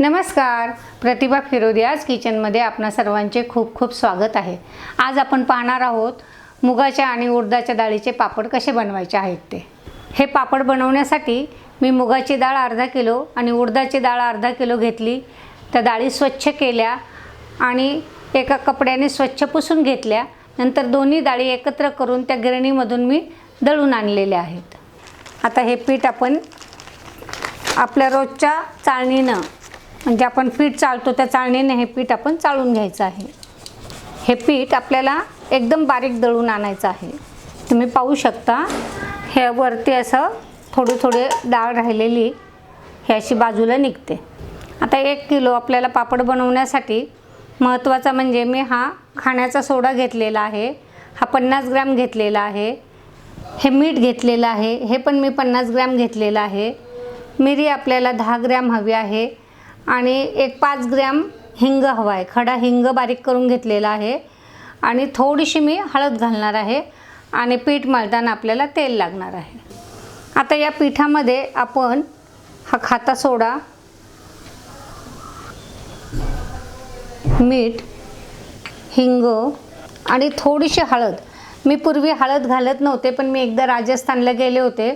नमस्कार. प्रतिभा फिरोदियाज किचनमध्ये आपणा सर्वांचे खूप खूप स्वागत आहे. आज आपण पाहणार आहोत मुगाच्या आणि उडदाच्या डाळीचे पापड कसे बनवायचे आहेत ते. हे पापड बनवण्यासाठी मी मुगाची डाळ अर्धा किलो आणि उडदाची डाळ अर्धा किलो घेतली. त्या डाळी स्वच्छ केल्या आणि एका कपड्याने स्वच्छ पुसून घेतल्या. नंतर दोन्ही डाळी एकत्र करून त्या गिरणीमधून मी दळून आणलेल्या आहेत. आता हे पीठ आपण आपल्या रोजच्या चाळणीनं म्हणजे आपण पीठ चाळतो त्या चाळणीने हे पीठ आपण चाळून घ्यायचं आहे. हे पीठ आपल्याला एकदम बारीक दळून आणायचं आहे. तुम्ही पाहू शकता हे वरती असं थोडे थोडी डाळ राहिलेली हे अशी बाजूला निघते. आता एक किलो आपल्याला पापड बनवण्यासाठी महत्त्वाचा म्हणजे मी हा खाण्याचा सोडा घेतलेला आहे हा पन्नास ग्रॅम घेतलेला आहे हे मीठ घेतलेलं आहे हे पण मी पन्नास ग्रॅम घेतलेलं आहे. मिरी आपल्याला दहा ग्रॅम हवी आहे. आणि एक पाच ग्रॅम हिंग हवा आहे खडा हिंग बारीक करून घेतलेला आहे. आणि थोडीशी मी हळद घालणार आहे आणि पीठ मळताना आपल्याला तेल लागणार आहे. आता या पिठामध्ये आपण हा खाता सोडा मीठ हिंग आणि थोडीशी हळद. मी पूर्वी हळद घालत नव्हते पण मी एकदा राजस्थानला गेले होते.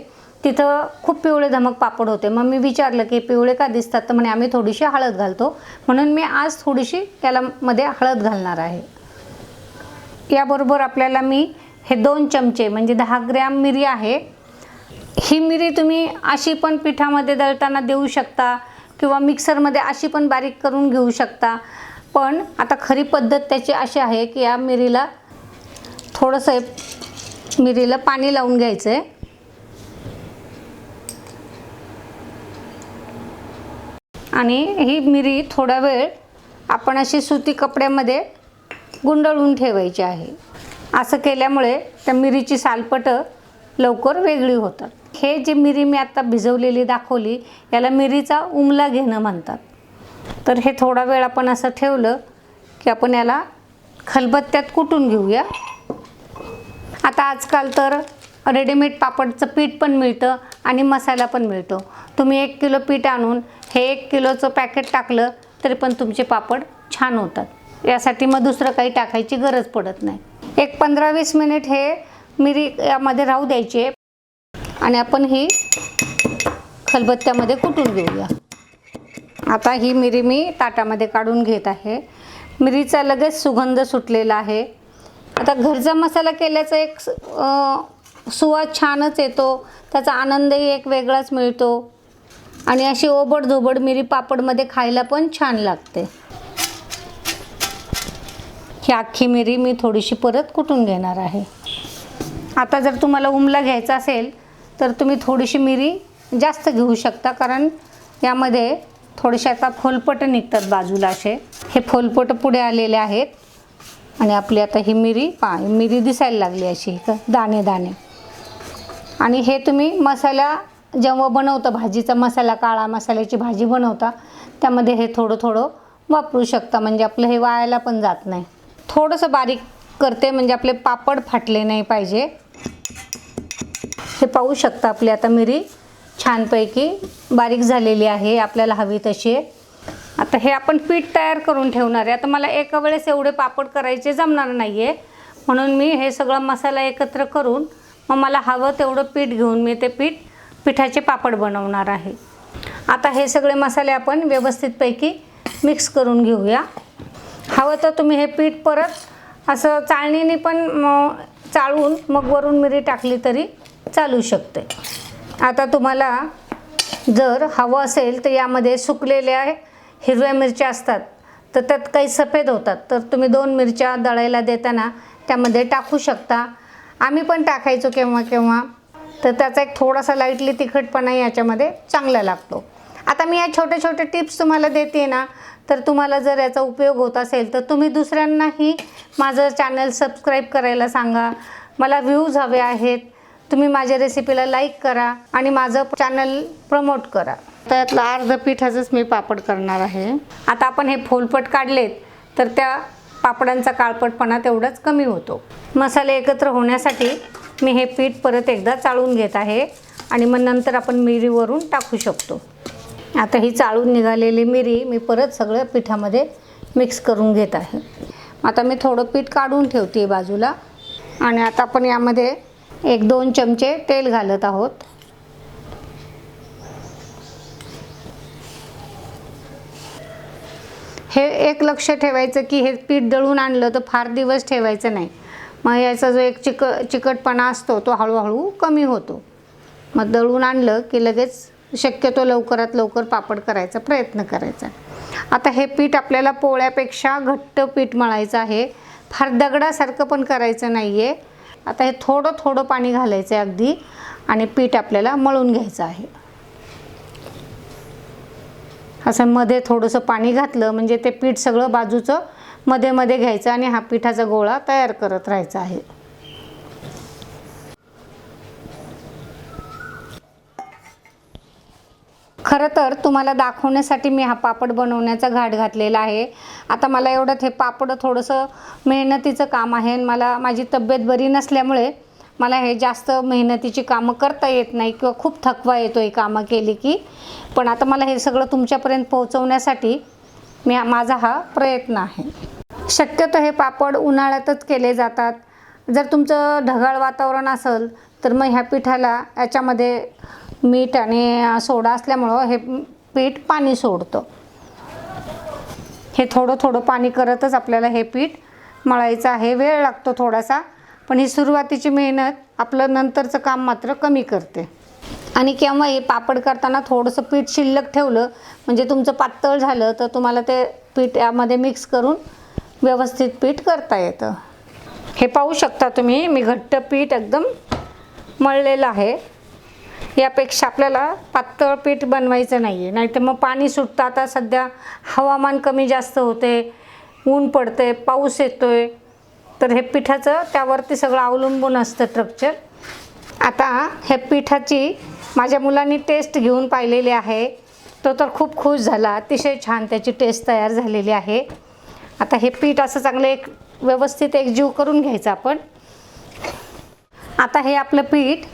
तिथं खूप पिवळे धमक पापड होते. मग मी विचारलं की पिवळे का दिसतात? तर म्हणे आम्ही थोडीशी हळद घालतो. म्हणून मी आज थोडीशी त्याला मध्ये हळद घालणार आहे. याबरोबर आपल्याला मी हे दोन चमचे म्हणजे दहा ग्रॅम मिरी आहे. ही मिरी तुम्ही अशी पण पिठामध्ये दळताना देऊ शकता किंवा मिक्सरमध्ये अशी पण बारीक करून घेऊ शकता. पण आता खरी पद्धत त्याची अशी आहे की या मिरीला थोडंसं मिरीला पाणी लावून घ्यायचं आहे आणि ही मिरी थोडा वेळ आपण अशी सुती कपड्यामध्ये गुंडळून ठेवायची आहे. असं केल्यामुळे त्या मिरीची सालपटं लवकर वेगळी होतात. हे जे मिरी मी आत्ता भिजवलेली दाखवली याला मिरीचा उमला घेणं म्हणतात. तर हे थोडा वेळ आपण असं ठेवलं की आपण याला खलबत्त्यात कुटून घेऊया. आता आजकाल तर रेडीमेड पापडचं पीठ पण मिळतं आणि मसाला पण मिळतो. तुम्ही एक किलो पीठ आणून हे एक किलोचं पॅकेट टाकलं तरी पण तुमचे पापड छान होतात. यासाठी मग दुसरं काही टाकायची गरज पडत नाही. एक पंधरा वीस मिनिट हे मिरी यामध्ये राहू द्यायचे. आणि आपण ही खलबत्त्यामध्ये कुटून घेऊया? आता ही मिरी मी ताटामध्ये काढून घेत आहे. मिरीचा लगेच सुगंध सुटलेला आहे. आता घरचा मसाला केल्याचा एक सुवाद छानच येतो. त्याचा आनंदही एक वेगळाच मिळतो. आणि अशी ओबड धोबड मिरी पापडमध्ये खायला पण छान लागते. ही अख्खी मिरी मी थोडीशी परत कुटून घेणार आहे? आता जर तुम्हाला उमला घ्यायचा असेल तर तुम्ही थोडीशी मिरी जास्त घेऊ शकता कारण यामध्ये थोडेसे आता फोलपट निघतात बाजूला असे. हे फोलपट पुढे आलेले आहेत. आणि आपली आता ही मिरी पा मिरी दिसायला लागली अशी दाणे दाणे आणि हे तुम्ही मसाला जेव्हा बनवतं भाजीचा मसाला काळा मसाल्याची भाजी बनवता त्यामध्ये हे थोडं थोडं वापरू शकता. म्हणजे आपलं हे वाळायला पण जात नाही. थोडंसं बारीक करते म्हणजे आपले पापड फाटले नाही पाहिजे. हे पाहू शकता आपली आता मिरी छानपैकी बारीक झालेली आहे आपल्याला हवी तशी. आता हे आपण पीठ तयार करून ठेवणार आहे. आता मला एका वेळेस एवढे पापड करायचे जमणार नाही आहे म्हणून मी हे सगळं मसाला एकत्र करून मग मला हवं तेवढं पीठ घेऊन मी ते पीठ पिठाचे पापड बनवणार आहे. आता हे सगळे मसाले आपण व्यवस्थितपैकी मिक्स करून घेऊया. हवं तर तुम्ही हे पीठ परत असं चाळणीने पण चाळून मग वरून मिरी टाकली तरी चालू शकते. आता तुम्हाला जर हवं असेल तर यामध्ये सुकलेल्या हिरव्या मिरच्या असतात तर त्यात काही सफेद होतात. तर तुम्ही दोन मिरच्या दळायला देताना त्यामध्ये टाकू शकता. आम्ही पण टाकायचो केव्हा केव्हा. तर त्याचा एक थोडासा लाईटली तिखटपणा याच्यामध्ये चांगला लागतो. आता मी या छोटे छोटे टिप्स तुम्हाला देते ना तर तुम्हाला जर याचा उपयोग होत असेल तर तुम्ही दुसऱ्यांनाही माझं चॅनल सबस्क्राईब करायला सांगा. मला व्ह्यूज हवे आहेत. तुम्ही माझ्या रेसिपीला लाईक करा आणि माझं चॅनल प्रमोट करा. त्यातलं अर्ध पिठाचंच मी पापड करणार आहे. आता आपण हे फोलपट काढलेत तर त्या पापडांचा काळपटपणा तेवढाच कमी होतो. मसाले एकत्र होण्यासाठी मी हे पीठ परत एकदा चाळून घेत आहे आणि मग नंतर आपण मिरीवरून टाकू शकतो. आता ही चाळून निघालेली मिरी मी परत सगळं पिठामध्ये मिक्स करून घेत आहे. आता मी थोडं पीठ काढून ठेवते बाजूला आणि आता आपण यामध्ये एक दोन चमचे तेल घालत आहोत. हे एक लक्ष ठेवायचं की हे पीठ दळून आणलं तर फार दिवस ठेवायचं नाही. मग याचा जो एक चिक चिकटपणा असतो तो हळूहळू कमी होतो. मग दळून आणलं की लगेच शक्यतो लवकरात लवकर पापड करायचा प्रयत्न करायचा. आता हे पीठ आपल्याला पोळ्यापेक्षा घट्ट पीठ मळायचं आहे. फार दगडासारखं पण करायचं नाही आहे आता हे थोडं थोडं पाणी घालायचं आहे अगदी आणि पीठ आपल्याला मळून घ्यायचं आहे. असं मध्ये थोडंसं पाणी घातलं म्हणजे ते पीठ सगळं बाजूचं मध्ये मध्ये घ्यायचं आणि हा पिठाचा गोळा तयार करत राहायचा आहे. खरं तर तुम्हाला दाखवण्यासाठी मी हा पापड बनवण्याचा घाट घातलेला आहे. आता मला एवढं हे पापड थोडंसं मेहनतीचं काम आहे आणि मला माझी तब्येत बरी नसल्यामुळे मला हे जास्त मेहनतीची कामं करता येत नाही किंवा खूप थकवा येतो ही कामं केली की. पण आता मला हे सगळं तुमच्यापर्यंत पोहोचवण्यासाठी मी माझा हा प्रयत्न आहे. शक्यतो हे पापड उन्हाळ्यातच केले जातात. जर तुमचं ढगाळ वातावरण असेल तर मग ह्या पिठाला याच्यामध्ये मीठ आणि सोडा असल्यामुळं हे पीठ पाणी सोडतं. हे थोडं थोडं पाणी करतच आपल्याला हे पीठ मळायचं आहे. वेळ लागतो थोडासा पण ही सुरुवातीची मेहनत आपलं नंतरचं काम मात्र कमी करते. आणि केव्हा हे पापड करताना थोडंसं पीठ शिल्लक ठेवलं म्हणजे तुमचं पातळ झालं तर तुम्हाला ते पीठ यामध्ये मिक्स करून व्यवस्थित पीठ करता येतं. हे पाहू शकता तुम्ही मी घट्ट पीठ एकदम मळलेलं आहे. यापेक्षा आपल्याला पातळ पीठ बनवायचं नाही आहे नाहीतर मग पाणी सुटतं. आता सध्या हवामान कमी जास्त होते ऊन पडते पाऊस येतो आहे तर हे पिठाचं त्यावरती सगळं अवलंबून असतं स्ट्रक्चर आता हे पिठाची माझ्या मुलांनी टेस्ट घेऊन पाहिलेली आहे. तो तर खूप खुश झाला अतिशय छान त्याची टेस्ट तयार झालेली आहे. आता हे पीठ असं चांगलं एक व्यवस्थित एकजीव करून घ्यायचं आपण. आता हे आपलं पीठ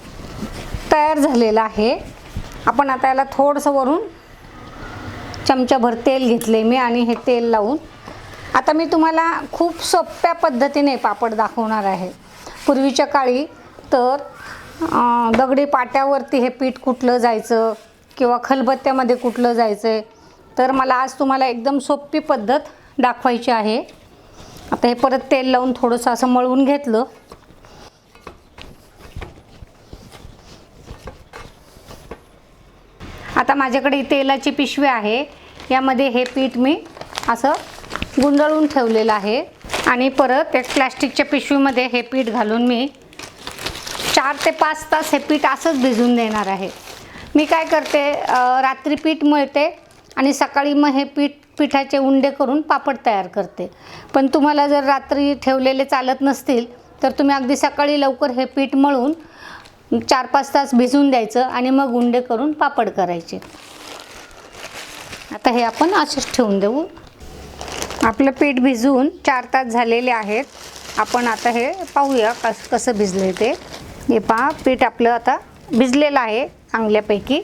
तयार झालेलं आहे. आपण आता याला थोडंसं वरून चमचाभर तेल घेतले मी आणि हे तेल लावून. आता मी तुम्हाला खूप सोप्या पद्धतीने पापड दाखवणार आहे. पूर्वीच्या काळी तर दगडी पाट्यावरती हे पीठ कुठलं जायचं किंवा खलबत्त्यामध्ये कुठलं जायचं आहे तर मला आज तुम्हाला एकदम सोपी पद्धत दाखवायची आहे. आता हे परत तेल लावून थोडंसं असं मळवून घेतलं. आता माझ्याकडे तेलाची पिशवी आहे. यामध्ये हे पीठ मी असं गुंडाळून ठेवलेलं आहे. आणि परत एक प्लॅस्टिकच्या पिशवीमध्ये हे पीठ घालून मी चार ते पाच तास हे पीठ असंच भिजून देणार आहे. मी काय करते रात्री पीठ मळते आणि सकाळी मग हे पीठ पिठाचे उंडे करून पापड तयार करते. पण तुम्हाला जर रात्री ठेवलेले चालत नसतील तर तुम्ही अगदी सकाळी लवकर हे पीठ मळून चार पाच तास भिजून द्यायचं आणि मग उंडे करून पापड करायचे. आता हे आपण असेच ठेवून देऊ. आपलं पीठ भिजवून चार तास झालेले आहेत. आपण आता हे पाहूया कस कसं भिजले ते. हे पहा पीठ आपलं आता भिजलेलं आहे चांगल्यापैकी.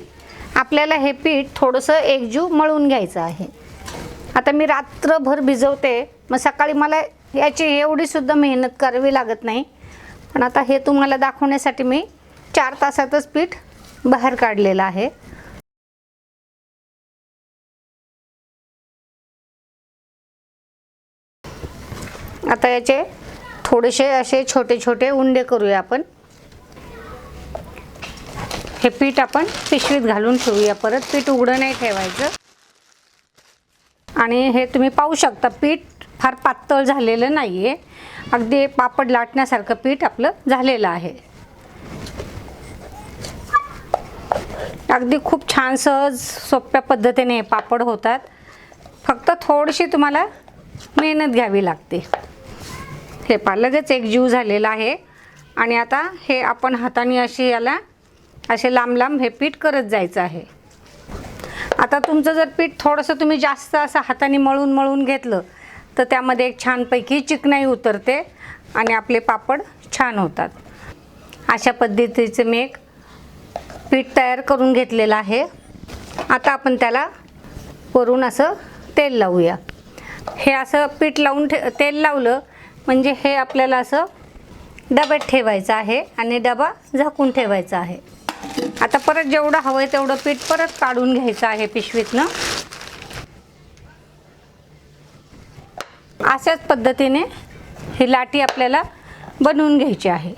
आपल्याला हे पीठ थोडंसं एकजीव मळून घ्यायचं आहे. आता मी रात्रभर भिजवते. मग सकाळी मला याची एवढीसुद्धा मेहनत करावी लागत नाही. पण आता हे तुम्हाला दाखवण्यासाठी मी चार तासातच पीठ बाहेर काढलेलं आहे. आता याचे थोडेसे असे छोटे छोटे उंडे करूया आपण. हे पीठ आपण पिशवीत घालून ठेवूया. परत पीठ उघडं नाही ठेवायचं. आणि हे तुम्ही पाहू शकता पीठ फार पातळ झालेलं नाही आहे अगदी पापड लाटण्यासारखं पीठ आपलं झालेलं आहे. अगदी खूप छान सहज सोप्या पद्धतीने पापड होतात. फक्त थोडीशी तुम्हाला मेहनत घ्यावी लागते. हे पा लगेच एक जीव झालेला आहे. आणि आता हे आपण हाताने अशी याला असे लांब लांब हे पीठ करत जायचं आहे. आता तुमचं जर पीठ थोडंसं तुम्ही जास्त असं हाताने मळून मळून घेतलं तर त्यामध्ये एक छानपैकी चिकनाई उतरते आणि आपले पापड छान होतात. अशा पद्धतीचं मी एक पीठ तयार करून घेतलेलं आहे. आता आपण त्याला वरून असं तेल लावूया. हे असं पीठ लावून ठे तेल लावलं म्हणजे हे आपल्याला असं डब्यात ठेवायचं आहे आणि डबा झाकून ठेवायचा आहे. परत जेवढं हवं आहे तेवढं पीठ परत काढून घ्यायचं आहे पिशवीतनं. अशाच पद्धतीने ही लाटी आपल्याला बनवून घ्यायची आहे.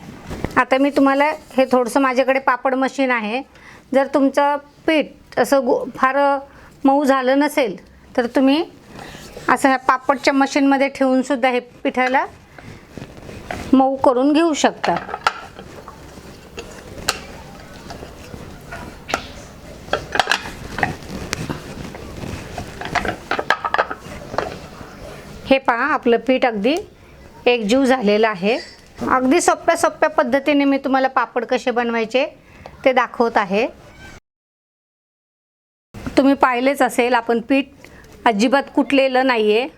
आता मी तुम्हाला हे थोडंसं माझ्याकडे पापड मशीन आहे. जर तुमचं पीठ असं गो फार मऊ झालं नसेल तर तुम्ही असं ह्या पापडच्या मशीनमध्ये ठेवूनसुद्धा हे पिठाला मऊ करून घेऊ शकता. हे पहा आपलं पीठ अगदी एकजीव झालेलं आहे. अगदी सोप्या सोप्या पद्धतीने मी तुम्हाला पापड कसे बनवायचे ते दाखवत आहे. तुम्ही पाहिलेच असेल आपण पीठ अजिबात कुटलेलं नाही आहे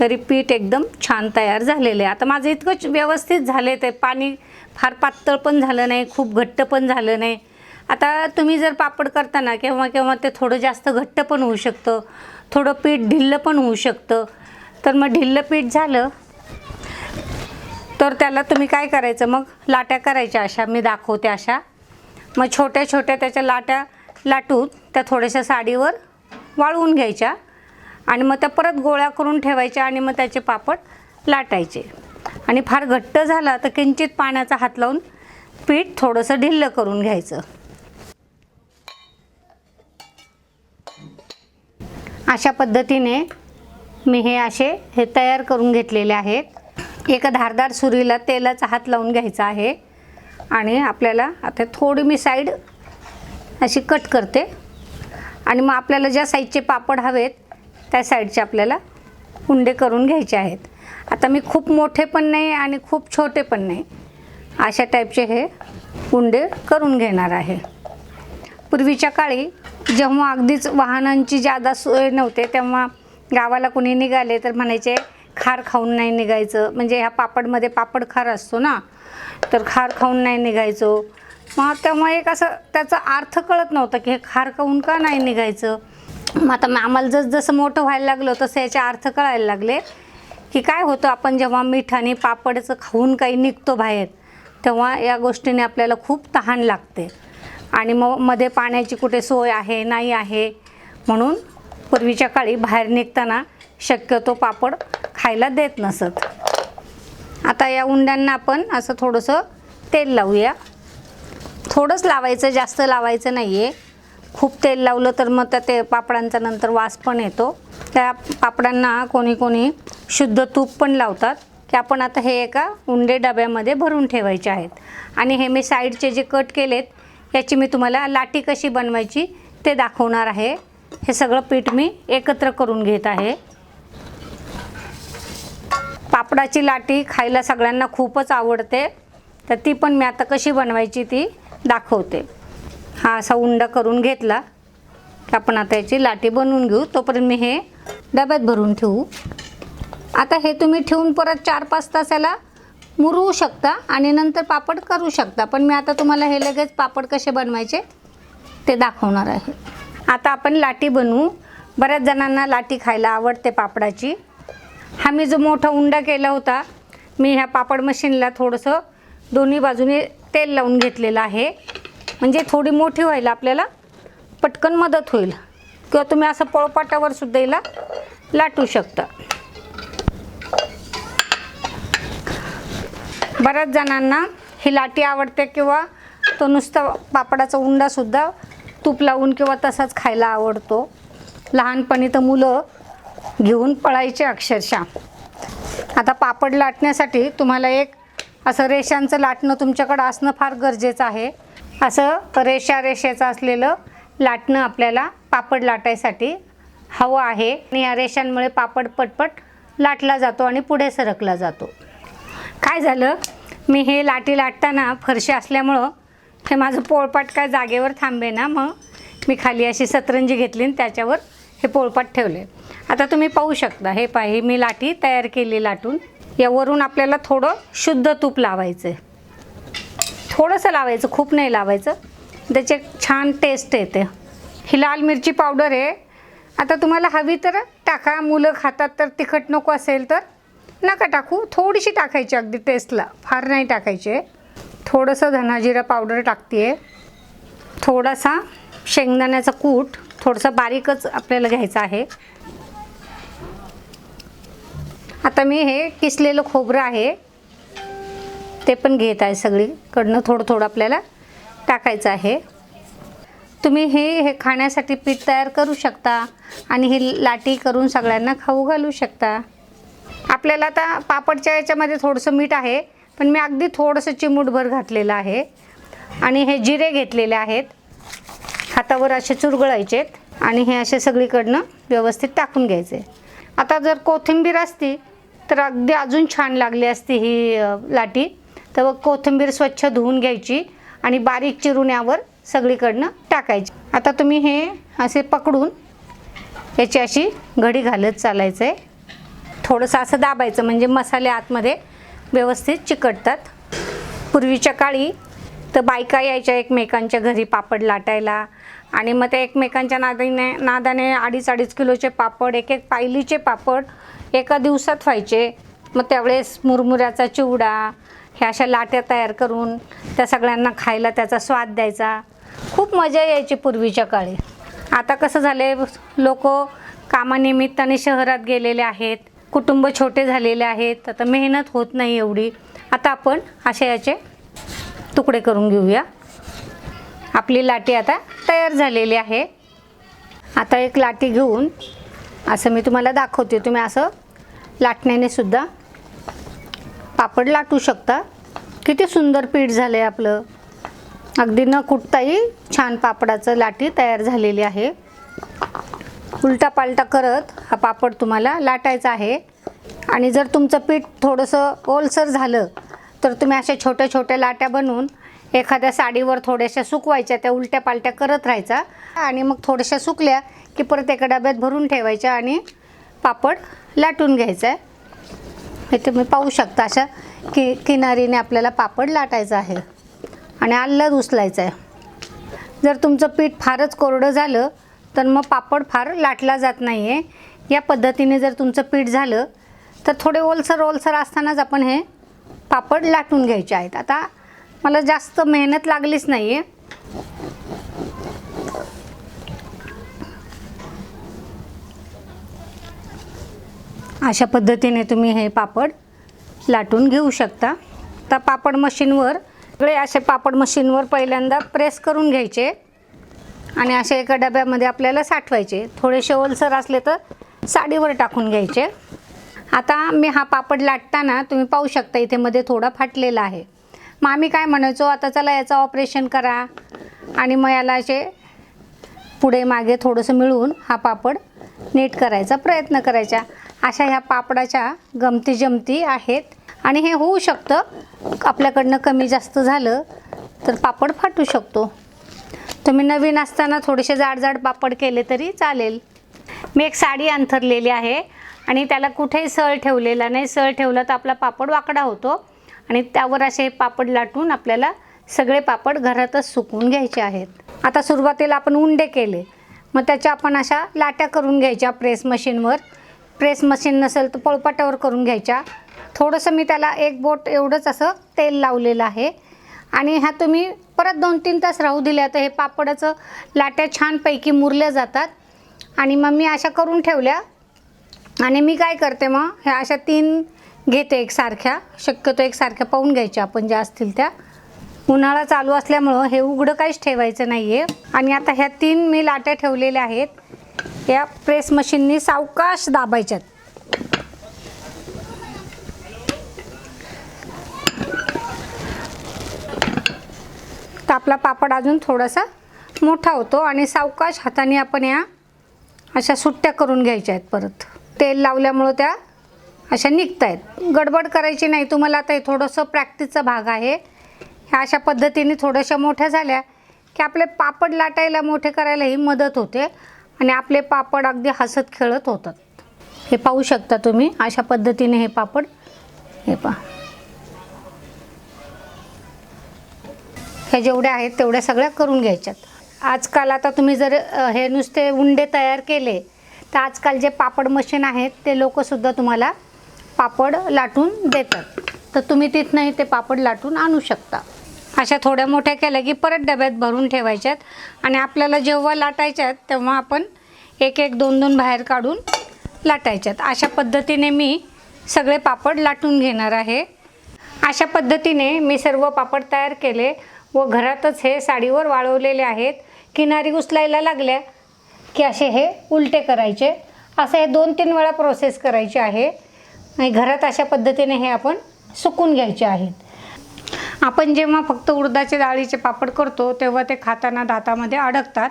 तरी पीठ एकदम छान तयार झालेलं आहे. आता माझं इतकं व्यवस्थित झाले ते पाणी फार पातळ पण झालं नाही खूप घट्ट पण झालं नाही. आता तुम्ही जर पापड करताना केव्हा केव्हा ते थोडं जास्त घट्ट पण होऊ शकतं थोडं पीठ ढिल्लं पण होऊ शकतं. तर मग ढिल्लं पीठ झालं. तर त्याला तुम्ही काय करायचं? मग लाट्या करायच्या अशा. मी दाखवते अशा. मग छोट्या छोट्या त्याच्या लाट्या लाटून त्या थोड्याशा साडीवर वाळवून घ्यायच्या आणि मग त्या परत गोळ्या करून ठेवायच्या आणि मग त्याचे पापड लाटायचे. आणि फार घट्ट झाला तर किंचित पाण्याचा हात लावून पीठ थोडंसं ढिल्लं करून घ्यायचं. अशा पद्धतीने मी हे असे हे तयार करून घेतलेले आहेत. एका धारदार सुरीला तेलाचा हात लावून घ्यायचा आहे. आणि आपल्याला आता थोडी मी साईड अशी कट करते. आणि मग आपल्याला ज्या साईजचे पापड हवेत त्या साईडचे आपल्याला उंडे करून घ्यायचे आहेत. आता मी खूप मोठे पण नाही आणि खूप छोटे पण नाही. अशा टाईपचे हे उंडे करून घेणार आहे. पूर्वीच्या काळी जेव्हा अगदीच वाहनांची जादा सोय नव्हते तेव्हा गावाला कुणी निघाले तर म्हणायचे खार खाऊन नाही निघायचं. म्हणजे ह्या पापडमध्ये पापड खार असतो ना तर खार खाऊन नाही निघायचो. मग तेव्हा एक असं त्याचा अर्थ कळत नव्हता की हे खार खाऊन का नाही निघायचं. मग आता आम्हाला जस जसं मोठं व्हायला लागलं तसं याचे अर्थ कळायला लागले की काय होतं आपण जेव्हा मिठाने पापडचं खाऊन काही निघतो बाहेर तेव्हा या गोष्टीने आपल्याला खूप तहान लागते. आणि मग मध्ये पाण्याची कुठे सोय आहे नाही आहे म्हणून पूर्वीच्या काळी बाहेर निघताना शक्यतो पापड खायला देत नसत. आता या उंड्यांना आपण असं थोडंसं तेल लावूया. थोडंच लावायचं जास्त लावायचं नाही आहे खूप तेल लावलं तर मग त्या ते पापडांचा नंतर वास पण येतो. त्या पापडांना कोणी कोणी शुद्ध तूप पण लावतात की आपण आता हे एका उंडे डब्यामध्ये भरून ठेवायचे आहेत. आणि हे मी साईडचे जे कट केलेत याची मी तुम्हाला लाटी कशी बनवायची ते दाखवणार आहे. हे सगळं पीठ मी एकत्र करून घेत आहे. पापडाची लाटी खायला सगळ्यांना खूपच आवडते. तर ती पण मी आता कशी बनवायची ती दाखवते. हा असा उंडा करून घेतला आपण आता याची लाटी बनवून घेऊ. तोपर्यंत मी हे डब्यात भरून ठेवू. आता हे तुम्ही ठेवून परत चार पाच तासाला मुरवू शकता आणि नंतर पापड करू शकता. पण मी आता तुम्हाला हे लगेच पापड कसे बनवायचे ते दाखवणार आहे. आता आपण लाटी बनवू. बऱ्याच जणांना लाटी खायला आवडते पापडाची. हा मी जो मोठा उंडा केला होता मी ह्या पापड मशीनला थोडंसं दोन्ही बाजूने तेल लावून घेतलेलं आहे. म्हणजे थोडी मोठी व्हायला आपल्याला पटकन मदत होईल. किंवा तुम्ही असं पोळपाटावर सुद्धा हिला लाटू शकता. बऱ्याच जणांना ही लाटी आवडते किंवा तो नुसता पापडाचा उंडासुद्धा तूप लावून किंवा तसाच खायला आवडतो. लहानपणी तर मुलं घेऊन पळायचे अक्षरशः. आता पापड लाटण्यासाठी तुम्हाला एक असं रेषांचं लाटणं तुमच्याकडं असणं फार गरजेचं आहे. असं रेषा रेषेचं असलेलं लाटणं आपल्याला पापड लाटायसाठी हवं आहे. आणि या रेषांमुळे पापड पटपट लाटला जातो आणि पुढे सरकला जातो. काय झालं? मी हे लाटी लाटताना फरशी असल्यामुळं हे माझं पोळपाट काय जागेवर थांबे ना मग. मी खाली अशी सतरंजी घेतली आणि त्याच्यावर हे पोळपाट ठेवले. आता तुम्ही पाहू शकता. हे पाहि मी लाटी तयार केली लाटून. यावरून आपल्याला थोडं शुद्ध तूप लावायचं आहे थोडंसं लावायचं खूप नाही लावायचं. त्याची एक छान टेस्ट येते. ही लाल मिरची पावडर आहे. आता तुम्हाला हवी तर टाका. मुलं खातात तर तिखट नको असेल तर नका टाकू. थोडीशी टाकायची अगदी टेस्टला फार नाही टाकायचे. थोडंसं धनाजिरा पावडर टाकते थोडासा शेंगदाण्याचा कूट थोडंसं बारीकच आपल्याला घ्यायचं आहे. आता मी हे किसलेलं खोबरं आहे ते पण घेत आहे सगळीकडनं थोडं थोडं आपल्याला टाकायचं आहे. तुम्ही हे हे खाण्यासाठी पीठ तयार करू शकता आणि ही लाटी करून सगळ्यांना खाऊ घालू शकता. आपल्याला आता पापडच्या याच्यामध्ये थोडंसं मीठ आहे. पण मी अगदी थोडंसं चिमूटभर घातलेलं आहे. आणि हे जिरे घेतलेले आहेत. हातावर असे चुरगळायचेत आणि हे असे सगळीकडनं व्यवस्थित टाकून घ्यायचे. आता जर कोथिंबीर असती तर अगदी अजून छान लागली असती ही लाटी. तर कोथिंबीर स्वच्छ धुवून घ्यायची आणि बारीक चिरून यावर सगळीकडनं टाकायची. आता तुम्ही हे असे पकडून याची अशी घडी घालत चालायचं आहे थोडंसं असं दाबायचं म्हणजे मसाले आतमध्ये व्यवस्थित चिकटतात. पूर्वीच्या काळी तर बायका यायच्या एकमेकांच्या घरी पापड लाटायला आणि मग ते एकमेकांच्या नादीने नादाने अडीच अडीच किलोचे पापड एक एक पायलीचे पापड एका दिवसात व्हायचे. मग त्यावेळेस मुरमुऱ्याचा चिवडा ह्या अशा लाट्या तयार करून त्या सगळ्यांना खायला त्याचा स्वाद द्यायचा. खूप मजा यायची पूर्वीच्या काळी. आता कसं झाले लोक कामानिमित्ताने शहरात गेलेले आहेत. कुटुंब छोटे झालेले आहेत आता मेहनत होत नाही एवढी. आता आपण असे याचे तुकडे करून घेऊया. आपली लाटी आता तयार झालेली आहे. आता एक लाटी घेऊन असं मी तुम्हाला दाखवते. तुम्ही असं लाटण्याने सुद्धा पापड लाटू शकता. किती सुंदर पीठ झालं आहे आपलं. अगदी न कुटताही छान पापडाचं लाटी तयार झालेली आहे. उलटा पालटा करत हा पापड तुम्हाला लाटायचा आहे. आणि जर तुमचं पीठ थोडंसं ओलसर झालं तर तुम्ही अशा छोट्या छोट्या लाट्या बनवून एखाद्या साडीवर थोड्याशा सुकवायच्या त्या उलट्या पालट्या करत राहायचा. आणि मग थोड्याशा सुकल्या की परत एका डब्यात भरून ठेवायच्या आणि पापड लाटून घ्यायचा आहे. हे तुम्ही पाहू शकता अशा कि किनारीने आपल्याला पापड लाटायचं आहे. आणि आल्लद उचलायचं आहे. जर तुमचं पीठ फारच कोरडं झालं तर मग पापड फार लाटला जात नाही आहे या पद्धतीने जर तुमचं पीठ झालं तर थोडे ओलसर ओलसर असतानाच आपण हे पापड लाटून घ्यायचे आहेत. आता मला जास्त मेहनत लागलीच नाही आहे अशा पद्धतीने तुम्ही हे पापड लाटून घेऊ शकता. तर पापड मशीनवर सगळे असे पापड मशीनवर पहिल्यांदा प्रेस करून घ्यायचे. आणि अशा एका डब्यामध्ये आपल्याला साठवायचे. थोडेसे ओलसर असले तर साडीवर टाकून घ्यायचे. आता मी हा पापड लाटताना तुम्ही पाहू शकता इथे मध्ये थोडा फाटलेला आहे. मग आम्ही काय म्हणायचो आता चला याचं ऑपरेशन करा. आणि मग याला असे पुढे मागे थोडंसं मिळवून हा पापड नीट करायचा प्रयत्न करायचा. अशा ह्या पापडाच्या गमती जमती आहेत. आणि हे होऊ शकतं. आपल्याकडनं कमी जास्त झालं तर पापड फाटू शकतो. तुम्ही नवीन असताना थोडेसे जाड जाड पापड केले तरी चालेल. मी एक साडी अंथरलेली आहे आणि त्याला कुठेही सळ ठेवलेला नाही. सळ ठेवला तर आपला पापड वाकडा होतो आणि त्यावर असे पापड लाटून आपल्याला सगळे पापड घरातच सुकवून घ्यायचे आहेत. आता सुरुवातीला आपण उंडे केले. मग त्याच्या आपण अशा लाट्या करून घ्यायच्या प्रेस मशीनवर. प्रेस मशीन नसेल तर पळपाटावर करून घ्यायच्या. थोडंसं मी त्याला एक बोट एवढंच असं तेल लावलेलं आहे. आणि ह्या तुम्ही परत दोन तीन तास राहू दिल्या तर हे पापडाचं लाट्या छानपैकी मुरल्या जातात. आणि मग मी अशा करून ठेवल्या. आणि मी काय करते मग ह्या अशा तीन घेते एकसारख्या. शक्यतो एकसारख्या पाहून घ्यायच्या आपण ज्या असतील त्या. उन्हाळा चालू असल्यामुळं हे उघडं काहीच ठेवायचं नाही आहे आणि आता ह्या तीन मी लाट्या ठेवलेल्या आहेत. या प्रेस मशीननी सावकाश दाबायच्यात. तर आपला पापड अजून थोडासा मोठा होतो आणि सावकाश हाताने आपण या अशा सुट्ट्या करून घ्यायच्या आहेत परत. तेल लावल्यामुळं त्या अशा निघत आहेत गडबड करायची नाही. तुम्हाला आता हे थोडंसं प्रॅक्टिसचा भाग आहे. ह्या अशा पद्धतीने थोड्याशा मोठ्या झाल्या की आपले पापड लाटायला मोठे करायला ही मदत होते आणि आपले पापड अगदी हसत खेळत होतात. हे पाहू शकता तुम्ही अशा पद्धतीने हे पापड. हे पहा. ह्या जेवढ्या आहेत तेवढ्या सगळ्या करून घ्यायच्यात. आजकाल आता तुम्ही जर हे नुसते उंडे तयार केले तर आजकाल जे पापड मशीन आहेत ते लोकंसुद्धा तुम्हाला पापड लाटून देतात. तर तुम्ही तिथनंही ते पापड लाटून आणू शकता. अशा थोड्या मोठ्या केल्या की परत डब्यात भरून ठेवायच्यात आणि आपल्याला जेव्हा लाटायच्यात तेव्हा आपण एक एक दोन दोन बाहेर काढून लाटायच्यात. अशा पद्धतीने मी सगळे पापड लाटून घेणार आहे. अशा पद्धतीने मी सर्व पापड तयार केले. व घरातच हे साडीवर वाळवलेले आहेत. किनारी उचलायला लागल्या की असे हे उलटे करायचे. असं हे दोन तीन वेळा प्रोसेस करायचे आहे. आणि घरात अशा पद्धतीने हे आपण सुकून घ्यायचे आहेत. आपण जेव्हा फक्त उडदाचे डाळीचे पापड करतो तेव्हा ते खाताना दातामध्ये अडकतात.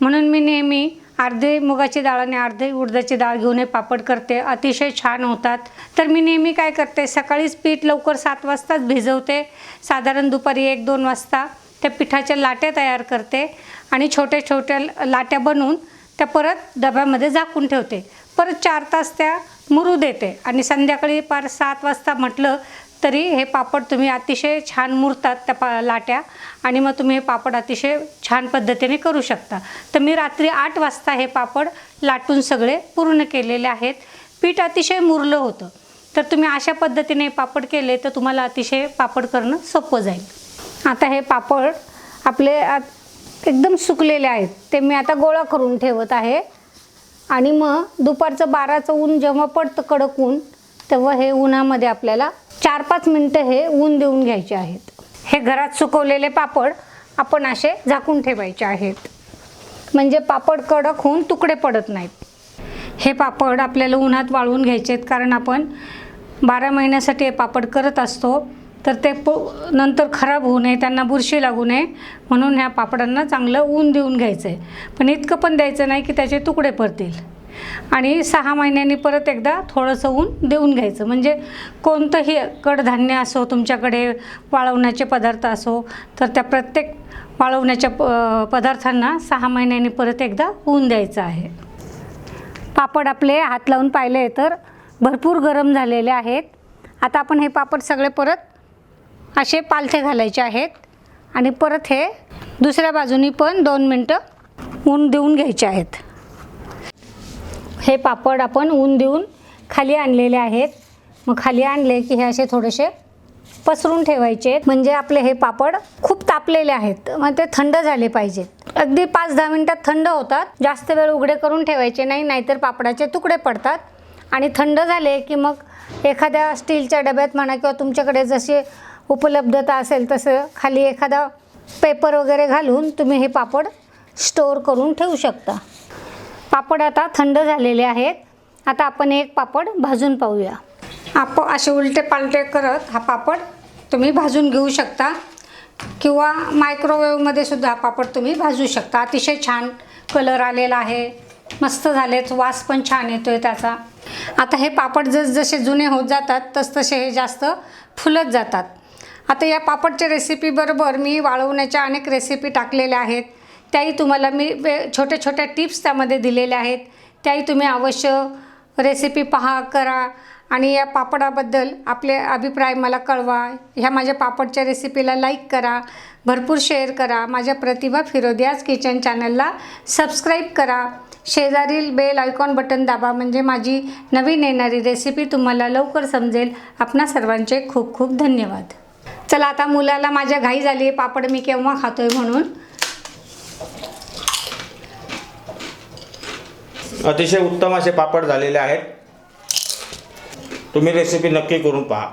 म्हणून मी नेहमी अर्धे मुगाची डाळ आणि अर्धे उडदाची डाळ घेऊन हे पापड करते. अतिशय छान होतात. तर मी नेहमी काय करते सकाळीच पीठ लवकर सात वाजताच भिजवते. साधारण दुपारी एक दोन वाजता त्या पिठाच्या लाट्या तयार करते आणि छोट्या छोट्या लाट्या बनवून त्या परत डब्यामध्ये झाकून ठेवते. परत चार तास त्या मुरू देते आणि संध्याकाळी पार सात वाजता म्हटलं तरी हे पापड तुम्ही अतिशय छान मुरतात त्या पा लाट्या आणि मग तुम्ही हे पापड अतिशय छान पद्धतीने करू शकता. तर मी रात्री आठ वाजता हे पापड लाटून सगळे पूर्ण केलेले आहेत. पीठ अतिशय मुरलं होतं. तर तुम्ही अशा पद्धतीने पापड केले तर तुम्हाला अतिशय पापड करणं सोपं जाईल. आता हे पापड आपले एकदम सुकलेले आहेत. ते मी आता गोळा करून ठेवत आहे. आणि मग दुपारचं बाराचं ऊन जेव्हा पडतं कडक ऊन तेव्हा हे उन्हामध्ये आपल्याला चार पाच मिनटं हे ऊन देऊन घ्यायचे आहेत. हे घरात सुकवलेले पापड आपण असे झाकून ठेवायचे आहेत. म्हणजे पापड कडक होऊन तुकडे पडत नाहीत. हे पापड आपल्याला उन्हात वाळवून घ्यायचे आहेत कारण आपण बारा महिन्यासाठी हे पापड करत असतो तर ते प नंतर खराब होऊ नये त्यांना बुरशी लागू नये म्हणून ह्या पापडांना चांगलं ऊन देऊन घ्यायचं आहे पण इतकं पण द्यायचं नाही की त्याचे तुकडे पडतील. आणि सहा महिन्यांनी परत एकदा थोडंसं ऊन देऊन घ्यायचं. म्हणजे कोणतंही कडधान्य असो तुमच्याकडे वाळवण्याचे पदार्थ असो तर त्या प्रत्येक वाळवण्याच्या प पदार्थांना सहा महिन्यांनी परत एकदा ऊन द्यायचं आहे. पापड आपले हात लावून पाहिले तर भरपूर गरम झालेले आहेत. आता आपण हे पापड सगळे परत असे पालथे घालायचे आहेत आणि परत हे दुसऱ्या बाजूनी पण दोन मिनटं ऊन देऊन घ्यायचे आहेत. हे पापड आपण ऊन देऊन खाली आणलेले आहेत. मग खाली आणले की हे असे थोडेसे पसरून ठेवायचे आहेत. म्हणजे आपले हे पापड खूप तापलेले आहेत. मग ते थंड झाले पाहिजेत. अगदी पाच दहा मिनटात थंड होतात. जास्त वेळ उघडे करून ठेवायचे नाही नाहीतर पापडाचे तुकडे पडतात. आणि थंड झाले की मग एखाद्या स्टीलच्या डब्यात म्हणा किंवा तुमच्याकडे जशी उपलब्धता असेल तसं खाली एखादा पेपर वगैरे घालून तुम्ही हे पापड स्टोअर करून ठेवू शकता. पापड आता थंड झालेले आहेत. आता आपण एक पापड भाजून पाहूया. आप असे उलटे पालटे करत हा पापड तुम्ही भाजून घेऊ शकता. किंवा मायक्रोवेवमध्ये सुद्धा हा पापड तुम्ही भाजू शकता. अतिशय छान कलर आलेला आहे. मस्त झालेच वास पण छान येतो आहे त्याचा. आता हे पापड जस जसे जुने होत जातात तसतसे हे जास्त फुलत जातात. आता या पापडच्या रेसिपीबरोबर मी वाळवण्याच्या अनेक रेसिपी टाकलेल्या आहेत. त्याही तुम्हाला मी वे छोट्या छोट्या टिप्स त्यामध्ये दिलेल्या आहेत. त्याही तुम्ही अवश्य रेसिपी पहा करा आणि या पापडाबद्दल आपले अभिप्राय मला कळवा. ह्या माझ्या पापडच्या रेसिपीला लाईक करा भरपूर शेअर करा. माझ्या प्रतिभा फिरोदियाज किचन चॅनलला सबस्क्राईब करा. शेजारील बेल आयकॉन बटन दाबा म्हणजे माझी नवीन येणारी रेसिपी तुम्हाला लवकर समजेल. आपणा सर्वांचे खूप खूप धन्यवाद. चला आता मुलाला माझ्या घाई झाली आहे पापड मी केव्हा खातोय म्हणून. अतिशय उत्तम असे पापड झालेले आहेत. तुम्ही रेसिपी नक्की करून पहा.